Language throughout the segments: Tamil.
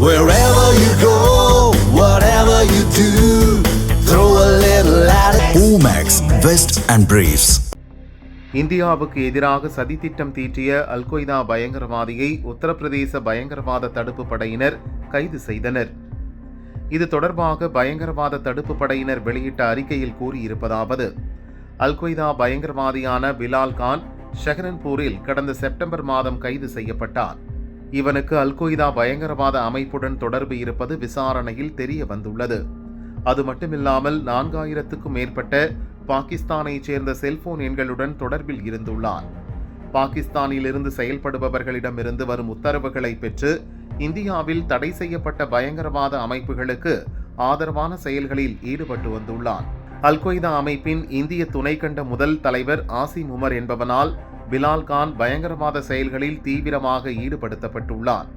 Wherever you go, whatever you do, throw a little at it. Omax, Vest and Briefs. இந்தியாவுக்கு எதிராக சதித்திட்டம் தீட்டிய அல் கொய்தா பயங்கரவாதியை உத்தரப்பிரதேச பயங்கரவாத தடுப்பு படையினர் கைது செய்தனர் இது தொடர்பாக பயங்கரவாத தடுப்பு படையினர் வெளியிட்ட அறிக்கையில் கூறியிருப்பதாவது அல் கொய்தா பயங்கரவாதியான பிலால் கான் ஷஹரன்பூரில் கடந்த செப்டம்பர் மாதம் கைது செய்யப்பட்டார் இவனுக்கு அல்கொய்தா பயங்கரவாத அமைப்புடன் தொடர்பு இருப்பது விசாரணையில் தெரிய வந்துள்ளது. அது மட்டுமில்லாமல் நான்காயிரத்துக்கும் மேற்பட்ட பாகிஸ்தானைச் சேர்ந்த செல்போன் எண்களுடன் தொடர்பில் இருந்துள்ளார் பாகிஸ்தானிலிருந்து செயல்படுபவர்களிடமிருந்து வரும் உத்தரவுகளை பெற்று இந்தியாவில் தடை செய்யப்பட்ட பயங்கரவாத அமைப்புகளுக்கு ஆதரவான செயல்களில் ஈடுபட்டு வந்துள்ளான். அல்கொய்தா அமைப்பின் இந்திய துணைக்கண்ட முதல் தலைவர் ஆசிம் உமர் என்பவனால் பிலால் கான் பயங்கரவாத செயல்களில் தீவிரமாக ஈடுபடுத்தப்பட்டுள்ளார்.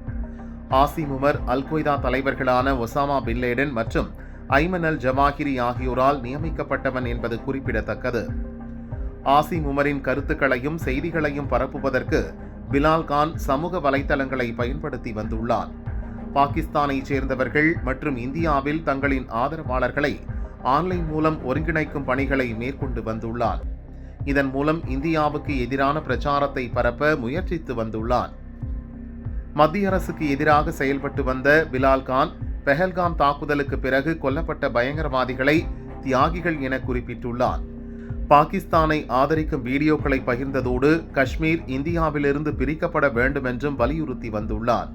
ஆசிம் உமர் அல் கொய்தா தலைவர்களான ஒசாமா பின்லேடன் மற்றும் ஐமன் அல் ஜவாஹிரி ஆகியோரால் நியமிக்கப்பட்டவன் என்பது குறிப்பிடத்தக்கது. ஆசிம் உமரின் கருத்துக்களையும் செய்திகளையும் பரப்புவதற்கு பிலால் கான் சமூக வலைத்தளங்களை பயன்படுத்தி வந்துள்ளார். பாகிஸ்தானைச் சேர்ந்தவர்கள் மற்றும் இந்தியாவில் தங்களின் ஆதரவாளர்களை ஆன்லைன் மூலம் ஒருங்கிணைக்கும் பணிகளை மேற்கொண்டு வந்துள்ளார். இதன் மூலம் இந்தியாவுக்கு எதிரான பிரச்சாரத்தை பரப்ப முயற்சித்து வந்துள்ளார் மத்திய அரசுக்கு எதிராக செயல்பட்டு வந்த பிலால் கான் பெஹல்காம் தாக்குதலுக்கு பிறகு கொல்லப்பட்ட பயங்கரவாதிகளை தியாகிகள் என குறிப்பிட்டுள்ளார். பாகிஸ்தானை ஆதரிக்கும் வீடியோக்களை பகிர்ந்ததோடு காஷ்மீர் இந்தியாவிலிருந்து பிரிக்கப்பட வேண்டும் என்றும் வலியுறுத்தி வந்துள்ளார்.